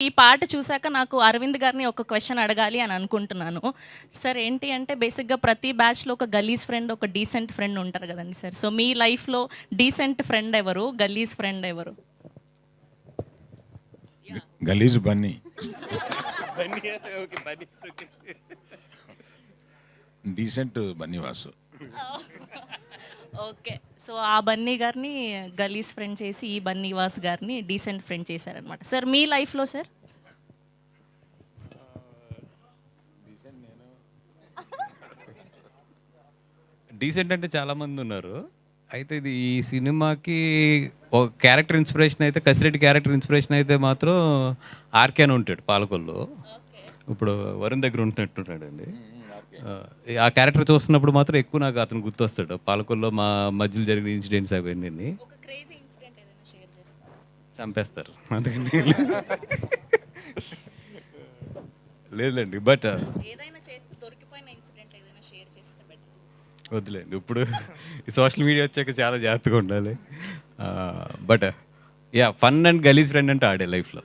ఈ పాట చూశాక నాకు అరవింద్ గారిని ఒక క్వశ్చన్ అడగాలి అని అనుకుంటున్నాను. సార్ ఏంటి అంటే బేసిక్గా ప్రతి బ్యాచ్లో ఒక గలీజ్ ఫ్రెండ్ ఒక డీసెంట్ ఫ్రెండ్ ఉంటారు కదండి సార్ సో మీ లైఫ్లో డీసెంట్ ఫ్రెండ్ ఎవరు? గలీజ్ ఫ్రెండ్ ఎవరు? గలీజ్ Bunny. Decent Bunny Vasu okay. So ఆ బన్నీ గారిని గలీజ్ ఫ్రెండ్ చేసి ఈ బన్నీ వాస్ గారిని డీసెంట్ ఫ్రెండ్ చేశారనమాట సార్ మీ లైఫ్లో సార్? డీసెంట్ అంటే చాలా మంది ఉన్నారు. అయితే ఇది ఈ సినిమాకి ఒక క్యారెక్టర్ ఇన్స్పిరేషన్ అయితే కసిరెడ్డి క్యారెక్టర్ ఇన్స్పిరేషన్ అయితే మాత్రం ఆర్కే అని ఉంటాడు పాలకొల్లు. ఇప్పుడు వరుణ్ దగ్గర ఉంటున్నట్టున్నాడు అండి ఆ క్యారెక్టర్ చూస్తున్నప్పుడు మాత్రం ఎక్కువ నాకు అతను గుర్తొస్తాడు. పాలకొల్లో మా మధ్యలో జరిగిన ఇన్సిడెంట్స్ అవన్నీ ఒక క్రేజీ ఇన్సిడెంట్ ఏదైనా షేర్ చేస్తారా? చంపేస్తారు. అందుకని లేదండి బట్ ఏదైనా చేస్తూ దొరికిపోయిన ఇన్సిడెంట్ ఏదైనా షేర్ చేస్తే బెటర్. వద్దులేండి ఇప్పుడు ఈ సోషల్ మీడియా వచ్చాక చాలా జాగ్రత్తగా ఉండాలి. బట్ యా ఫన్ అండ్ గలీజ్ ఫ్రెండ్ అంటే ఆడే లైఫ్లో.